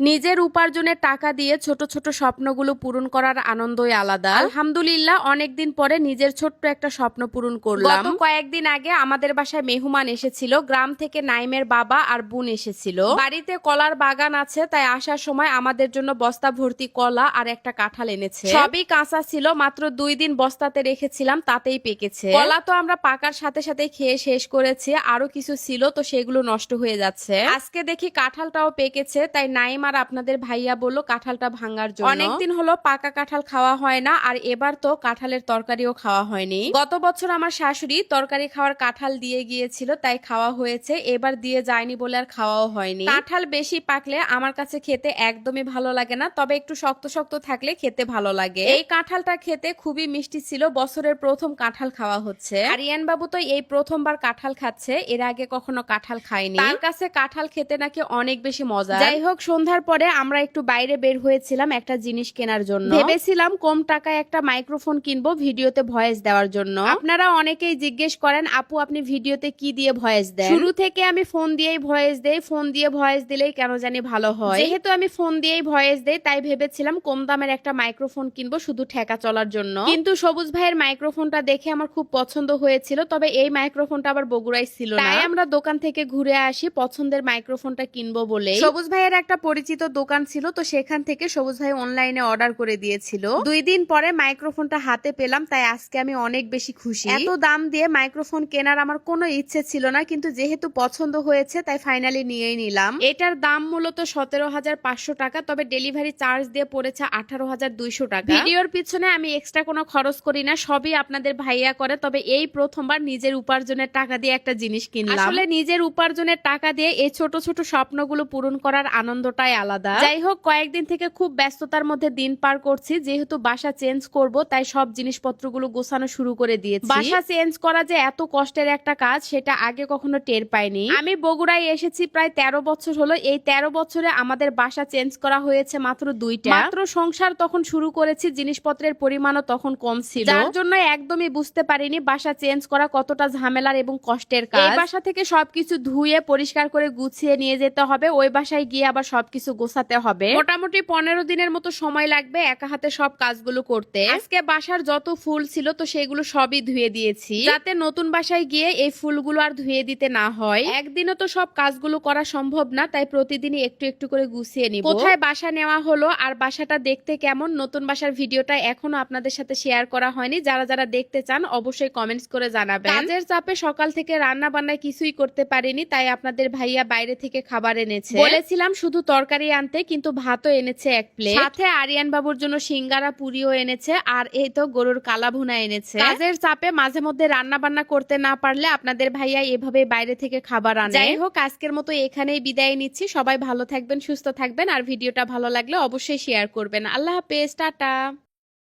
নিজের উপার্জনের টাকা দিয়ে ছোট ছোট স্বপ্নগুলো পূরণ করার আনন্দই আলাদা। আলহামদুলিল্লাহ, অনেকদিন পরে নিজের ছোট্ট একটা স্বপ্ন পূরণ করলাম। কয়েকদিন আগে আমাদের বাসায় মেহমান এসেছিল, গ্রাম থেকে নাইমের বাবা আর বোন এসেছিল। বাড়িতে কলার বাগান আছে, তাই আসার সময় আমাদের জন্য বস্তা ভর্তি কলা আর একটা কাঁঠাল এনেছে। সবই কাঁচা ছিল, মাত্র দুই দিন বস্তাতে রেখেছিলাম, তাতেই পেকেছে। কলা তো আমরা পাকার সাথে সাথে খেয়ে শেষ করেছি আরও কিছু ছিল, তো সেগুলো নষ্ট হয়ে যাচ্ছে। আজকে দেখি কাঁঠালটাও পেকেছে, তাই নাইম আর আপনাদের ভাইয়া বলল কাঁঠালটা ভাঙার জন্য। অনেকদিন হলো পাকা কাঁঠাল খাওয়া হয় না, আর এবার তো কাঁঠালের তরকারিও খাওয়া হয়নি। গত বছর আমার শাশুড়ি তরকারি খাওয়ার কাঁঠাল দিয়ে গিয়েছিল, তাই খাওয়া হয়েছে, এবার দিয়ে যায়নি বলে আর খাওয়াও হয়নি। কাঁঠাল বেশি পাকলে আমার কাছে খেতে একদমই ভালো লাগে না, তবে একটু শক্ত শক্ত থাকলে খেতে ভালো লাগে। এই কাঁঠালটা খেতে খুবই মিষ্টি ছিল, বছরের প্রথম কাঁঠাল খাওয়া হচ্ছে। আরিয়ান বাবু তো এই প্রথমবার কাঁঠাল খাচ্ছে, এর আগে কখনো কাঁঠাল খায়নি। তার কাছে কাঁঠাল খেতে নাকি অনেক বেশি মজা। যাই হোক সন্ধ্যার পরে আমরা একটু বাইরে বের হয়েছিলাম একটা জিনিস কেনার জন্য। ভেবেছিলাম কম টাকায় একটা মাইক্রোফোন কিনবো ভিডিওতে ভয়েস দেওয়ার জন্য। আপনারা অনেকেই জিজ্ঞেস করেন আপু আপনি ভিডিওতে কি দিয়ে ভয়েস দেন? শুরু থেকে আমি ফোন দিয়েই ভয়েস দেই ফোন দিয়ে ভয়েস দিলেই কেন জানি ভালো হয়। যেহেতু আমি ফোন দিয়েই ভয়েস দেই তাই ভেবেছিলাম কম দামের একটা মাইক্রোফোন কিনবো শুধু ঠেকা চলার জন্য। কিন্তু সবুজ ভাইয়ের মাইক্রোফোনটা দেখে আমার খুব পছন্দ হয়েছিল তবে এই মাইক্রোফোনটা আবার বগুড়ায় ছিল না। তাই আমরা দোকান থেকে ঘুরে আসি পছন্দের মাইক্রোফোনটা কিনবো বলে সবুজ ভাইয়ের একটা পরিচিত দোকান ছিল, তো সেখান থেকে সবুজ ভাই অনলাইনে অর্ডার করে দিয়েছিল। দুই দিন পরে মাইক্রোফোনটা হাতে পেলাম, তাই আজকে আমি অনেক বেশি খুশি। এত দাম দিয়ে মাইক্রোফোন কেনার আমার কোনো ইচ্ছে ছিল না, কিন্তু যেহেতু পছন্দ হয়েছে, তাই ফাইনালি নিয়েই নিলাম। এটার দাম মূলত সতেরো হাজার পাঁচশো টাকা, তবে ডেলিভারি চার্জ দিয়ে পড়েছে আঠারো হাজার দুইশো টাকা। ভিডিওর পিছনে আমি এক্সট্রা কোনো খরচ করি না, সবই আপনাদের ভাইয়া করে, তবে এই প্রথমবার নিজের উপার্জনের টাকা দিয়ে একটা জিনিস কিনলাম। আসলে নিজের উপার্জনের টাকা দিয়ে এই ছোট ছোট স্বপ্নগুলো পূরণ করার আনন্দটাই আলাদা। যাই হোক কয়েকদিন থেকে খুব ব্যস্ততার মধ্যে দিন পার করছি। যেহেতু বাসা চেঞ্জ করব তাই সব জিনিসপত্রগুলো গোছানো শুরু করে দিয়েছি। বাসা চেঞ্জ করা যে এত কষ্টের একটা কাজ সেটা আগে কখনো টের পাইনি। আমি বগুড়ায় এসেছি প্রায় তেরো বছর হলো। এই তেরো বছরে আমাদের বাসা চেঞ্জ করা হয়েছে মাত্র দুইটা। মাত্র সংসার তখন শুরু করেছি জিনিসপত্রের পরিমাণও তখন কম ছিল। যার জন্য একদমই বুঝতে পারিনি বাসা চেঞ্জ করা কতটা ঝামেলার এবং কষ্টের কাজ। এই বাসা থেকে সবকিছু ধুয়ে পরিষ্কার করে গুছিয়ে নিয়ে যেতে হবে। ওই বাসায় গিয়ে আবার সবকিছু গোছাতে হবে। মোটামুটি পনেরো দিনের মতো সময় লাগবে একা হাতে সব কাজগুলো করতে। আজকে বাসার যত ফুল ছিল তো সেগুলো সবই ধুয়ে দিয়েছি। যাতে নতুন বাসায় গিয়ে এই ফুলগুলো আর ধুয়ে দিতে না হয়। একদিনও তো সব কাজগুলো করা সম্ভব না, তাই প্রতিদিনই একটু একটু করে গুছিয়ে নিব। কোথায় বাসা নেওয়া হলো আর বাসাটা দেখতে কেমন, নতুন বাসার ভিডিওটা এখনও আপনাদের সাথে শেয়ার করা হয়নি। যারা যারা দেখতে চান, অবশ্যই কমেন্টস করে জানাবেন। কাজের চাপে সকাল থেকে রান্না বান্না কিছুই করতে পারিনি, তাই আপনাদের ভাইয়া বাইরে থেকে খাবার এনেছে। বলেছিলাম শুধু তরকারি আনতে কিন্তু ভাতও এনেছে এক প্লেট সাথে আরিয়ান বাবুর জন্য সিঙ্গারা পুরিও এনেছে আর এই তো গরুর কালা ভুনা এনেছে। কাজের চাপে মাঝে মধ্যে রান্না বান্না করতে না পারলে আপনাদের ভাইয়া এভাবে বাইরে থেকে খাবার আনে। যাই হোক আজকের মতো এখানেই বিদায় নিচ্ছি। সবাই ভালো থাকবেন সুস্থ থাকবেন আর ভিডিওটা ভালো লাগলে অবশ্যই শেয়ার করবেন। আল্লাহ হাফেজ টাটা।